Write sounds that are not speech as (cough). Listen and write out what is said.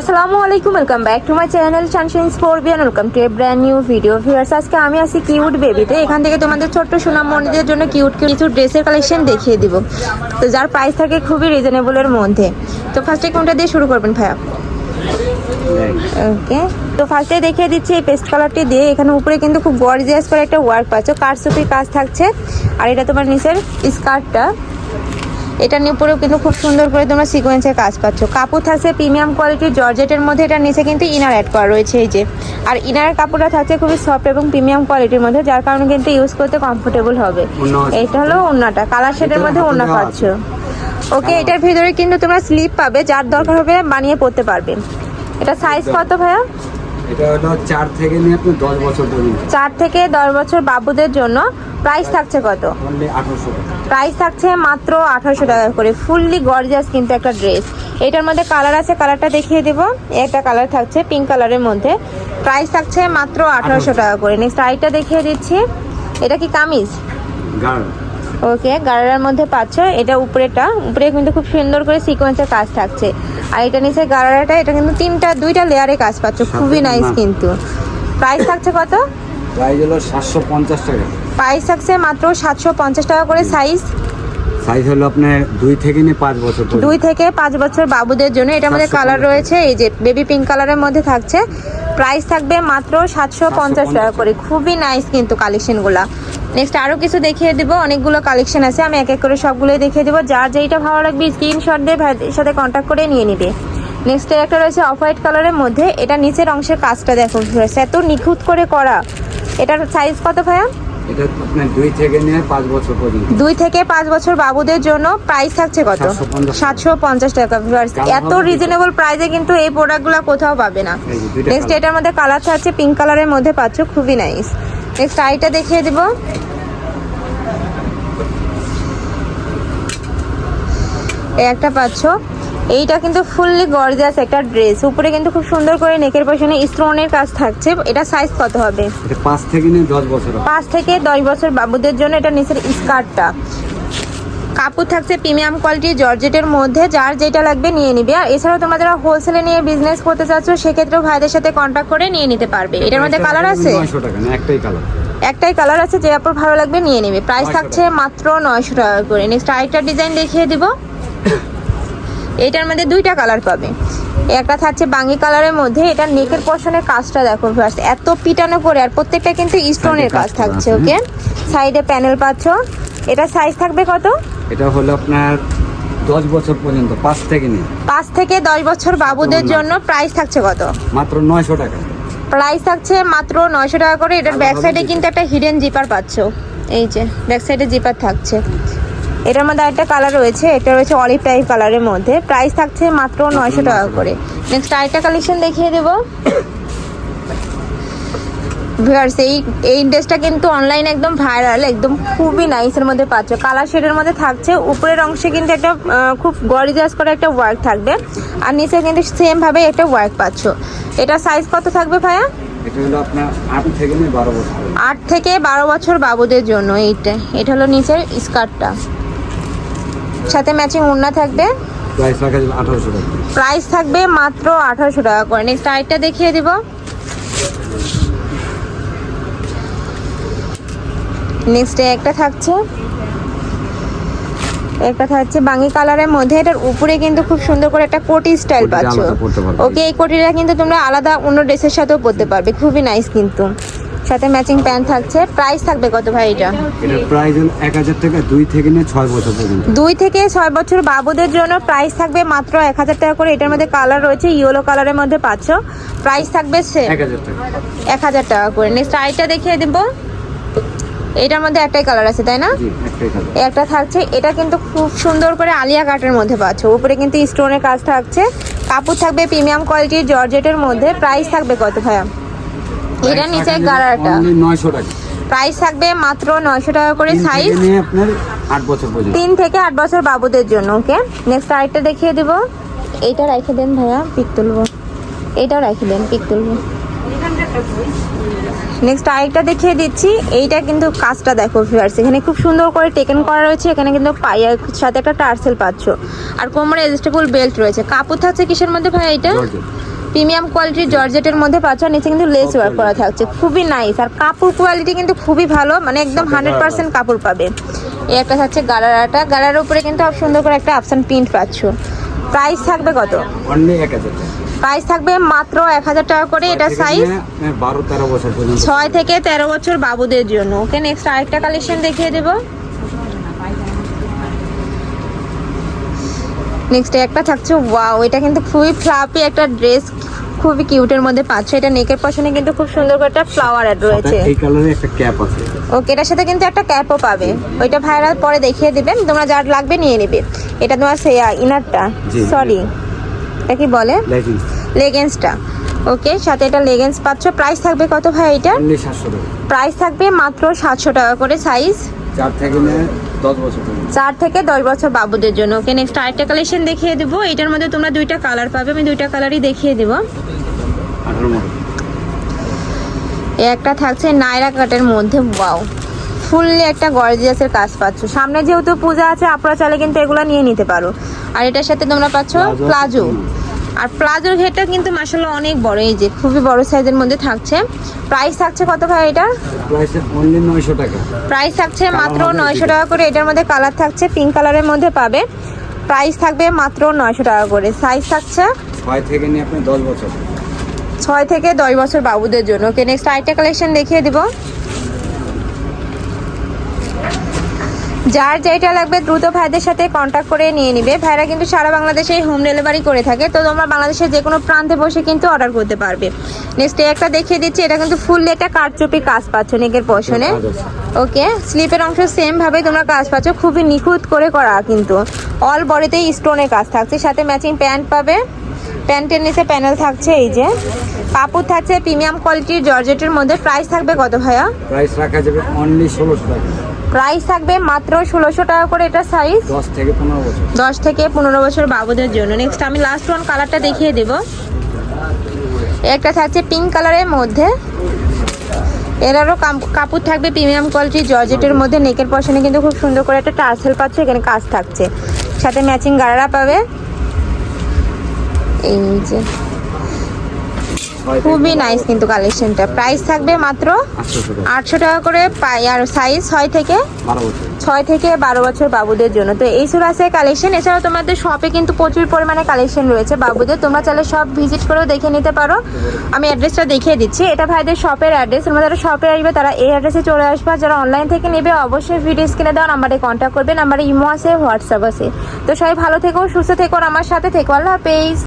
আসসালামু আলাইকুম welcome back to my channel sunshine স্পোর্বিয়ান welcome to a brand new video viewers আজকে আমি আছি কিউট বেবিতে এখান থেকে তোমাদের ছোট্ট সুনামণিদের জন্য কিউট কিছু ড্রেসের কালেকশন দেখিয়ে দিব। তো যার প্রাইস থাকে খুবই রিজনেবলের মধ্যে। তো ফার্স্টে কোনটা দিয়ে শুরু করবেন ভাইয়া? ওকে তো ফার্স্টে দেখিয়ে দিচ্ছি এই পেস্ট কালারটি দিয়ে। এখানে উপরে কিন্তু খুব গর্জিয়াস করে একটা ওয়ার্ক পাচ্ছ। কারসুপির কাজ থাকছে। আর এটা তোমার নিচের স্কার্টটা এটার উপরেও কিন্তু খুব সুন্দর করে তোমরা সিকোয়েন্সের কাজ পাচ্ছ। কাপড় থাকছে প্রিমিয়াম কোয়ালিটির জর্জেটের মধ্যে এটার নিচে কিন্তু ইনার অ্যাড করা রয়েছে এই যে। আর ইনারের কাপড়টা থাকছে খুবই সফট এবং প্রিমিয়াম কোয়ালিটির মধ্যে যার কারণে কিন্তু ইউজ করতে কমফোর্টেবল হবে। এটা হলো ওড়নাটা। কালার শেডের মধ্যে দেওয়া পাচ্ছ। ওকে এটার ভিতরে কিন্তু তোমরা স্লিপ পাবে যার দরকার হবে বানিয়ে পড়তে পারবে। এটা সাইজ কত ভাইয়া? এটা হলো চার থেকে নিয়ে আপনি দশ বছর পর্যন্ত চার থেকে দশ বছর বাবুদের জন্য প্রাইস থাকছে কত? অনলি প্রাইস থাকছে মাত্র আঠারোশো টাকা করে ফুললি গর্জিয়াস কিন্তু একটা ড্রেস এটার মধ্যে কালার আছে কালারটা দেখিয়ে দেবো। একটা কালার থাকছে পিঙ্ক কালারের মধ্যে। প্রাইস থাকছে মাত্র আঠারোশো টাকা করে। নেক্সট আইটা দেখিয়ে দিচ্ছি। এটা কি কামিজ? ওকে গাড়ার মধ্যে পাচ্ছ এটা উপরেটা উপরে কিন্তু খুব সুন্দর করে সিকোয়েন্সের কাজ থাকছে। আর এটা নিচে গাড়াটা এটা কিন্তু তিনটা দুইটা লেয়ারে কাজ পাচ্ছ। খুবই নাইস কিন্তু। প্রাইস থাকছে কত? প্রাইস হলো সাতশো পঞ্চাশ টাকা। প্রাইস থাকছে মাত্র সাতশো পঞ্চাশ টাকা করে সাইজ সাইজ হলো আপনার দুই থেকে নিয়ে পাঁচ বছর দুই থেকে পাঁচ বছর বাবুদের জন্য। এটার মধ্যে কালার রয়েছে এই যে বেবি পিঙ্ক কালারের মধ্যে থাকছে। প্রাইস থাকবে মাত্র সাতশো পঞ্চাশ টাকা করে। খুবই নাইস কিন্তু কালেকশনগুলো নেক্সট আরও কিছু দেখিয়ে দেবো, অনেকগুলো কালেকশন আছে, আমি এক এক করে সবগুলোই দেখিয়ে দেবো। যার যেইটা ভালো লাগবে স্ক্রিনশট দিয়ে ভাইদের সাথে কন্ট্যাক্ট করে নিয়ে নিবে। নেক্সট একটা রয়েছে অফ হোয়াইট কালারের মধ্যে, এটা নিচের অংশের কাজটা দেখো, এত নিখুঁত করে করা। এটার সাইজ কত ভাইয়া? এটা আপনার দুই থেকে নিয়ে পাঁচ বছর পর্যন্ত। দুই থেকে পাঁচ বছর বাবুদের জন্য প্রাইস থাকছে কত? 750 সাতশো পঞ্চাশ টাকা। এত রিজনেবল প্রাইসে কিন্তু এই প্রোডাক্টগুলো কোথাও পাবে না। নেক্সট এটার মধ্যে কালার থাকছে পিঙ্ক কালারের মধ্যে পাচ্ছ খুবই নাইস নেক্সট আইটা দেখিয়ে দিব। এই একটা পাচ্ছ। এইটা কিন্তু ফুললি গর্জিয়াস একটা ড্রেস। উপরে কিন্তু খুব সুন্দর করে নেকের পেছনে স্টোনের কাজ থাকছে। এটা সাইজ কত হবে? এটা পাঁচ থেকে দশ বছর। পাঁচ থেকে দশ বছর বাবুদের জন্য এটা নিচের স্কার্টটা। কাপড় থাকছে প্রিমিয়াম কোয়ালিটি জর্জেটের মধ্যে। যার যেটা লাগবে নিয়ে নিবে। আর এছাড়াও তোমরা যারা হোলসেলে নিয়ে বিজনেস করতে চাচ্ছ সেক্ষেত্রেও ভাইদের সাথে কন্ট্যাক্ট করে নিয়ে নিতে পারবে। এটার মধ্যে কালার আছে? নয়শো টাকা না একটাই কালার একটাই কালার আছে যে আপনার ভালো লাগবে নিয়ে নেবে। প্রাইস থাকছে মাত্র নয়শো টাকা করে। নেক্সট আরেকটা ডিজাইন দেখিয়ে দিব। (laughs) এইটার মধ্যে দুইটা কালার পাবে। একটা থাকছে বাঙ্গি কালারের মধ্যে এটা নেকের পশনের কাজটা দেখো viewers, এত পিটানো করে আর প্রত্যেকটা কিন্তু স্টোনের কাজ কাজ থাকছে ওকে সাইডে প্যানেল পাচ্ছ। এটা সাইজ থাকবে কত? এটা হলো আপনার দশ বছর পর্যন্ত পাঁচ থেকে নিয়ে। পাঁচ থেকে দশ বছর বাবুদের জন্য প্রাইস থাকছে কত? মাত্র নয়শো টাকা। প্রাইস থাকছে মাত্র নয়শো টাকা করে। এটার ব্যাক সাইডে কিন্তু একটা হিডেন জিপার পাচ্ছ। এই যে ব্যাক সাইডে জিপার থাকছে। এটার মধ্যে একটা কালার রয়েছে এটা রয়েছে অলিভ টাইপ কালারের মধ্যে। প্রাইস থাকছে মাত্র নয়শো টাকা করে। নেক্সট আরেকটা কালেকশন দেখিয়ে দেবো। ভিউয়ার্স এই এই ড্রেসটা কিন্তু অনলাইন একদম ভাইরাল একদম খুবই নাইসের মধ্যে পাচ্ছ। কালার শেডের মধ্যে থাকছে উপরের অংশে কিন্তু একটা খুব গরিজাস করে একটা ওয়ার্ক থাকবে। আর নিচে কিন্তু সেম ভাবে একটা ওয়ার্ক পাচ্ছ। এটা সাইজ কত থাকবে ভাইয়া? এটা হলো আপনার আট থেকে বারো বছর। আট থেকে বারো বছর বাবুদের জন্য এইটা। এটা হলো নিচের স্কার্টটা সাথে ম্যাচিং ওড়না থাকবে। প্রাইস থাকবে মাত্র আঠারোশো টাকা করে। নেক্সট আরেকটা দেখিয়ে দিব। নেক্সট একটা থাকছে। একটা থাকছে বাঙ্গি কালারের মধ্যে। এটার উপরে কিন্তু খুব সুন্দর করে একটা কোটি স্টাইল পাচ্ছ। ওকে এই কোটিটা কিন্তু তোমরা আলাদা অন্য ড্রেসের সাথেও পরতে পারবে। খুবই নাইস কিন্তু। সাথে ম্যাচিং প্যান্ট থাকছে। প্রাইস থাকবে কত ভাই এটা? এটার প্রাইস হলো এক হাজার টাকা দুই থেকে নিয়ে ছয় বছর পর্যন্ত। দুই থেকে ছয় বছর বাবুদের জন্য প্রাইস থাকবে মাত্র এক হাজার টাকা করে। এটার মধ্যে কালার রয়েছে ইয়েলো কালারের মধ্যে পাচ্ছ। প্রাইস থাকবে সে এক হাজার টাকা। এক হাজার টাকা করে। নেক্সট আইটা দেখিয়ে দেব। এটার মধ্যে একটাই কালার আছে তাই না? একটা থাকছে। এটা কিন্তু খুব সুন্দর করে আলিয়া কাটের মধ্যে পাচ্ছ। উপরে কিন্তু স্টোনের কাজ থাকছে। কাপড় থাকবে প্রিমিয়াম কোয়ালিটির জর্জেটের মধ্যে। প্রাইস থাকবে কত ভাইয়া? এটা নিচে গাড়াটা। নয়শো টাকা। প্রাইস থাকবে মাত্র নয়শো টাকা করে সাইজ আপনার আট বছর পর্যন্ত। তিন থেকে আট বছর বাবুদের জন্য ওকে নেক্সট আরেকটা দেখিয়ে দেবো। এইটা রেখে দেন ভাইয়া পিক তুলবো। এইটাও রেখে দেন পিক তুলবো। নেক্সট আরেকটা দেখিয়ে দিচ্ছি। এইটা কিন্তু কাজটা দেখো ভিউয়ার্স এখানে খুব সুন্দর করে টেকেন করা রয়েছে। এখানে কিন্তু পায়ের সাথে একটা টার্সেল পাচ্ছ। আর কোমরে এডজাস্টেবল বেল্ট রয়েছে। কাপড় থাকছে কিসের মধ্যে ভাই এটা। প্রিমিয়াম কোয়ালিটির জর্জেটের মধ্যে পাচ্ছ নিচে কিন্তু লেস ওয়ার্ক করা থাকছে। খুবই নাইস আর কাপড় কোয়ালিটি কিন্তু খুবই ভালো মানে একদম হান্ড্রেড পার্সেন্ট কাপড় পাবে। এই একটা থাকছে গারারাটা গারার উপরে কিন্তু সুন্দর করে একটা অপশন প্রিন্ট পাচ্ছ। প্রাইস থাকবে কত? প্রাইস থাকবে মাত্র এক হাজার টাকা করে। এটা সাইজ বারো তেরো বছর ছয় থেকে তেরো বছর বাবুদের জন্য। ওকে নেক্সট আরেকটা কালেকশন দেখিয়ে দেবো। নেক্সট একটা থাকছে ওয়াও এটা কিন্তু খুবই ফ্লাপি একটা ড্রেস খুবই কিউটের মধ্যে পাচ্ছ। এটা নেকের পশনে কিন্তু খুব সুন্দর করে একটা ফ্লাওয়ার অ্যাড রয়েছে। এই কালারে একটা ক্যাপ আছে। ওকে এটার সাথে কিন্তু একটা ক্যাপও পাবে। ওইটা ভাইরাল পরে দেখিয়ে দিবেন তোমরা যার লাগবে নিয়ে নেবে। এটা তোমার সে ইনারটা। সরি এটা কি বলে? লেগিংস লেগেন্সটা ওকে সাথে এটা লেগেন্স পাচ্ছ। প্রাইস থাকবে কত ভাই এটা প্রাইস থাকবে মাত্র সাতশো টাকা করে সাইজ চার থেকে চার থেকে দশ বছর বাবুদের জন্য। ওকে নেক্সট আরেকটা কালেকশন দেখিয়ে দেবো। এটার মধ্যে তোমরা দুইটা কালার পাবে। আমি দুইটা কালারই দেখিয়ে দেবো। একটা থাকছে নাইরা কাটের মধ্যে। ওয়াও ফুললি একটা গর্জিয়াসের কাজ পাচ্ছ। সামনে যেহেতু পূজা আছে আপনারা চাইলে কিন্তু এগুলো নিয়ে নিতে পারো। আর এটার সাথে তোমরা পাচ্ছ প্লাজো। আর প্লাজোর ঘেরটা কিন্তু মাসাল্লাহ অনেক বড় এই যে খুবই বড় সাইজের মধ্যে থাকছে। প্রাইস থাকছে কত ভাই এটা? প্রাইস থাকছে মাত্র নয়শো। টাকা করে এটার মধ্যে কালার থাকছে পিঙ্ক কালারের মধ্যে পাবে। প্রাইস থাকবে মাত্র নয়শো টাকা করে। সাইজ থাকছে ছয় থেকে নিয়ে আপনি দশ বছর। ছয় থেকে দশ বছর বাবুদের জন্য। ওকে নেক্সট আরেকটা কালেকশন দেখিয়ে দিব। যার যেটা লাগবে দ্রুত ভাইদের সাথে কন্ট্যাক্ট করে নিয়ে নিবে। ভাইরা কিন্তু সারা বাংলাদেশে হোম ডেলিভারি করে থাকে। তো তোমরা বাংলাদেশের যে কোনো প্রান্তে বসে কিন্তু অর্ডার করতে পারবে। নেক্সট একটা দেখিয়ে দিচ্ছি, এটা কিন্তু ফুললি একটা কারচুপি কাজ পাচ্ছ নেকের পশনে ওকে স্লিপের অংশ সেম ভাবে তোমরা কাজ পাচ্ছ। খুবই নিখুঁত করে করা কিন্তু। অল বডিতেই স্টোনের কাজ থাকছে। সাথে ম্যাচিং প্যান্ট পাবে। প্যান্টের নিচে প্যানেল থাকছে এই যে। কাপড় থাকছে প্রিমিয়াম কোয়ালিটির জর্জেটের মধ্যে। প্রাইস থাকবে কত ভাইয়া? প্রাইস রাখা যাবে অনলি ষোলোশো টাকা। প্রাইস থাকবে মাত্র ষোলোশো টাকা করে এটা সাইজ দশ থেকে পনেরো বছর। বাবুদের জন্য। নেক্সট আমি লাস্ট ওয়ান কালারটা দেখিয়ে দেব। একটা থাকছে পিঙ্ক কালারের মধ্যে। এরারও কাপড় থাকবে প্রিমিয়াম কোয়ালিটির জর্জেটের মধ্যে। নেকের পশনে কিন্তু খুব সুন্দর করে একটা টার্সেল পাচ্ছে এখানে কাজ থাকছে। সাথে ম্যাচিং গাড়া পাবে। এই যে। খুবই নাইস কিন্তু কালেকশনটা প্রাইস থাকবে মাত্র আটশো টাকা। করে পাই আর সাইজ ছয় থেকে ছয় থেকে বারো বছর বাবুদের জন্য। তো এই ছিল আছে কালেকশন এছাড়াও তোমাদের শপে কিন্তু প্রচুর পরিমাণে কালেকশন রয়েছে বাবুদের। তোমরা চাইলে সব ভিজিট করেও দেখে নিতে পারো। আমি অ্যাড্রেসটা দেখিয়ে দিচ্ছি। এটা ভাইদের শপের অ্যাড্রেস তোমরা যারা শপে আসবে তারা এই অ্যাড্রেসে চলে আসবে। যারা অনলাইন থেকে নেবে অবশ্যই ভিডিও স্ক্রিনে দেওয়া নাম্বারে কন্ট্যাক্ট করবে। নাম্বারে ইমো আছে হোয়াটসঅ্যাপ আছে। তো সবাই ভালো থেকো সুস্থ থেকো আমার সাথে থেকো। আল্লাহ হাফেজ।